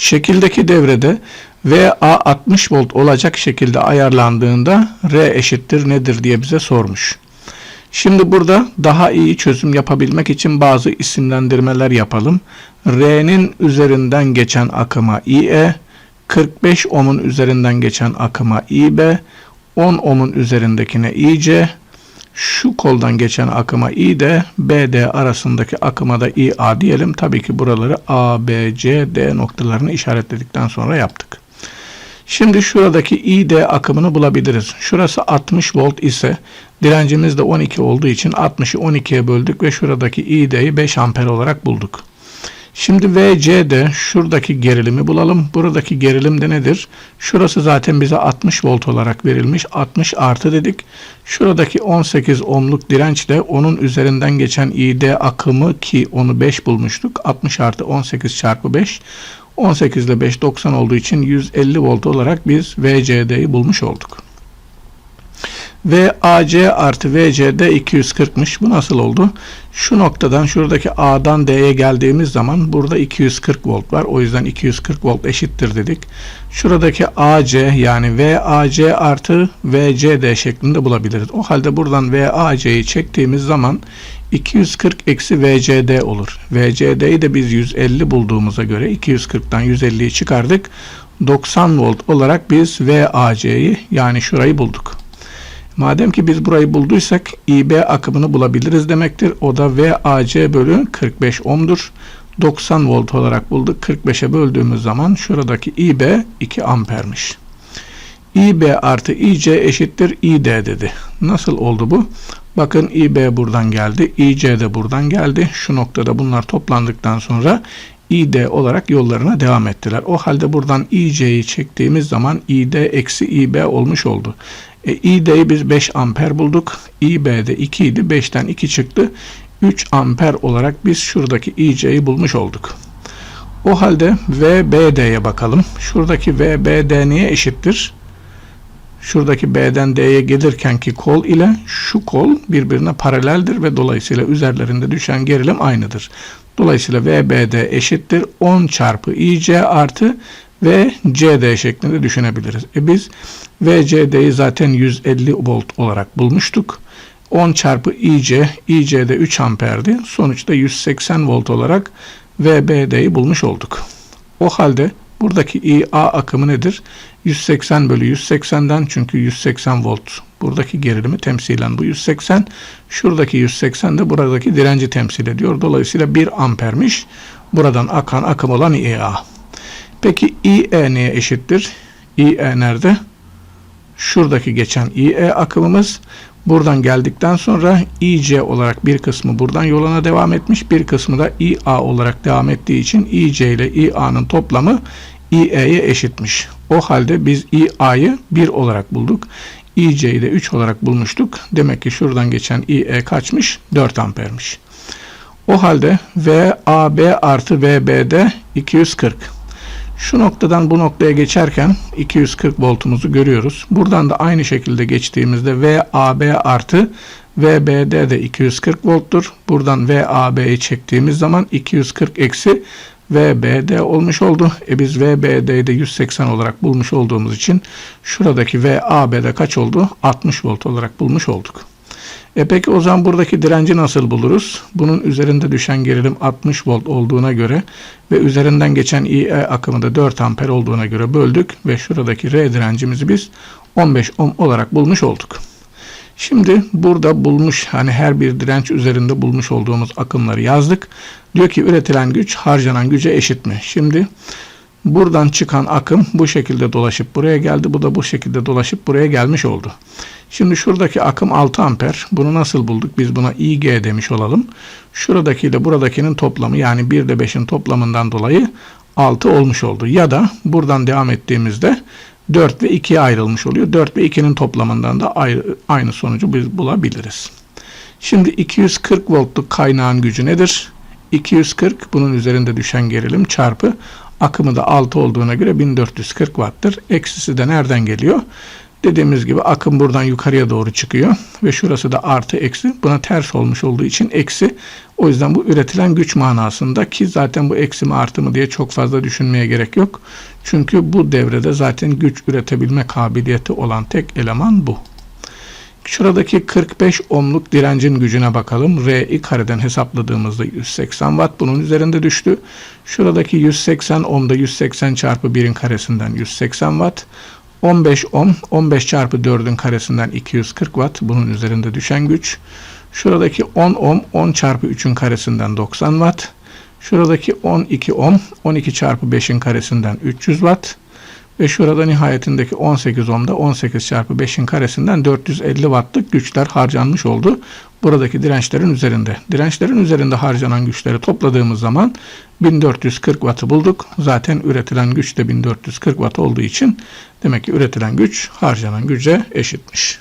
Şekildeki devrede VA 60 volt olacak şekilde ayarlandığında R eşittir nedir diye bize sormuş. Şimdi burada daha iyi çözüm yapabilmek için bazı isimlendirmeler yapalım. R'nin üzerinden geçen akıma IE, 45 ohmun üzerinden geçen akıma IB, 10 ohmun üzerindekine IC, şu koldan geçen akıma I de BD arasındaki akıma da IA diyelim. Tabii ki buraları A, B, C, D noktalarını işaretledikten sonra yaptık. Şimdi şuradaki ID akımını bulabiliriz. Şurası 60 volt ise direncimiz de 12 olduğu için 60'ı 12'ye böldük ve şuradaki ID'yi 5 amper olarak bulduk. Şimdi VC'de şuradaki gerilimi bulalım. Buradaki gerilim de nedir? Şurası zaten bize 60 volt olarak verilmiş. 60 artı dedik. Şuradaki 18 ohmluk dirençle onun üzerinden geçen ID akımı ki onu 5 bulmuştuk. 60 artı 18 çarpı 5. 18 ile 5 90 olduğu için 150 volt olarak biz VCD'yi bulmuş olduk. Ve AC artı VCD 240'mış. Bu nasıl oldu? Şu noktadan şuradaki A'dan D'ye geldiğimiz zaman burada 240 volt var. O yüzden 240 volt eşittir dedik. Şuradaki AC yani VAC artı VCD şeklinde bulabiliriz. O halde buradan VAC'yi çektiğimiz zaman 240 eksi VCD olur. VCD'yi de biz 150 bulduğumuza göre 240'tan 150'yi çıkardık. 90 volt olarak biz VAC'yi yani şurayı bulduk. Madem ki biz burayı bulduysak IB akımını bulabiliriz demektir. O da VAC bölü 45 ohm'dur. 90 volt olarak bulduk. 45'e böldüğümüz zaman şuradaki IB 2 ampermiş. IB artı IC eşittir ID dedi. Nasıl oldu bu? Bakın IB buradan geldi. IC de buradan geldi. Şu noktada bunlar toplandıktan sonra ID olarak yollarına devam ettiler. O halde buradan IC'yi çektiğimiz zaman ID eksi IB olmuş oldu. E, İD'yi biz 5 amper bulduk. İB'de 2 idi. 5'ten 2 çıktı. 3 amper olarak biz şuradaki IC'yi bulmuş olduk. O halde VBD'ye bakalım. Şuradaki VBD neye eşittir? Şuradaki B'den D'ye gelirkenki kol ile şu kol birbirine paraleldir ve dolayısıyla üzerlerinde düşen gerilim aynıdır. Dolayısıyla VBD eşittir 10 çarpı IC artı ve CD şeklinde düşünebiliriz. E biz VCD'yi zaten 150 volt olarak bulmuştuk. 10 çarpı IC, IC'de 3 amperdi. Sonuçta 180 volt olarak VBD'yi bulmuş olduk. O halde buradaki IA akımı nedir? 180 bölü 180'den çünkü 180 volt buradaki gerilimi temsilen bu 180. Şuradaki 180 de buradaki direnci temsil ediyor. Dolayısıyla 1 ampermiş. Buradan akan akım olan IA. Peki IE neye eşittir? IE nerede? Şuradaki geçen IE akımımız buradan geldikten sonra IC olarak bir kısmı buradan yoluna devam etmiş. Bir kısmı da IA olarak devam ettiği için IC ile IA'nın toplamı IE'ye eşitmiş. O halde biz IA'yı 1 olarak bulduk. IC'yi de 3 olarak bulmuştuk. Demek ki şuradan geçen IE kaçmış? 4 ampermiş. O halde VAB artı VBD 240. Şu noktadan bu noktaya geçerken 240 voltumuzu görüyoruz. Buradan da aynı şekilde geçtiğimizde VAB artı VBD de 240 volttur. Buradan VAB'yi çektiğimiz zaman 240 eksi VBD olmuş oldu. E biz VBD'yi de 180 olarak bulmuş olduğumuz için şuradaki VAB'de kaç oldu? 60 volt olarak bulmuş olduk. E peki o zaman buradaki direnci nasıl buluruz? Bunun üzerinde düşen gerilim 60 volt olduğuna göre ve üzerinden geçen IE akımı da 4 amper olduğuna göre böldük ve şuradaki R direncimizi biz 15 ohm olarak bulmuş olduk. Şimdi burada bulmuş hani her bir direnç üzerinde bulmuş olduğumuz akımları yazdık. Diyor ki üretilen güç harcanan güce eşit mi? Şimdi buradan çıkan akım bu şekilde dolaşıp buraya geldi. Bu da bu şekilde dolaşıp buraya gelmiş oldu. Şimdi şuradaki akım 6 amper. Bunu nasıl bulduk? Biz buna IG demiş olalım. Şuradaki ile buradakinin toplamı yani 1 ile 5'in toplamından dolayı 6 olmuş oldu. Ya da buradan devam ettiğimizde 4 ve 2'ye ayrılmış oluyor. 4 ve 2'nin toplamından da aynı sonucu biz bulabiliriz. Şimdi 240 voltluk kaynağın gücü nedir? 240 bunun üzerinde düşen gerilim çarpı akımı da 6 olduğuna göre 1440 watt'tır. Eksisi de nereden geliyor? Dediğimiz gibi akım buradan yukarıya doğru çıkıyor ve şurası da artı eksi buna ters olmuş olduğu için eksi. O yüzden bu üretilen güç manasında ki zaten bu eksi mi artı mı diye çok fazla düşünmeye gerek yok. Çünkü bu devrede zaten güç üretebilme kabiliyeti olan tek eleman bu. Şuradaki 45 ohmluk direncin gücüne bakalım. R'yi kareden hesapladığımızda 180 watt bunun üzerinde düştü. Şuradaki 180 ohmda 180 çarpı 1'in karesinden 180 watt. 15 ohm 15 çarpı 4'ün karesinden 240 watt bunun üzerinde düşen güç. Şuradaki 10 ohm 10 çarpı 3'ün karesinden 90 watt. Şuradaki 12 ohm 12 çarpı 5'in karesinden 300 watt. Ve şurada nihayetindeki 18 ohmda 18 çarpı 5'in karesinden 450 wattlık güçler harcanmış oldu. Buradaki dirençlerin üzerinde. Dirençlerin üzerinde harcanan güçleri topladığımız zaman 1440 wattı bulduk. Zaten üretilen güç de 1440 watt olduğu için demek ki üretilen güç harcanan güce eşitmiş.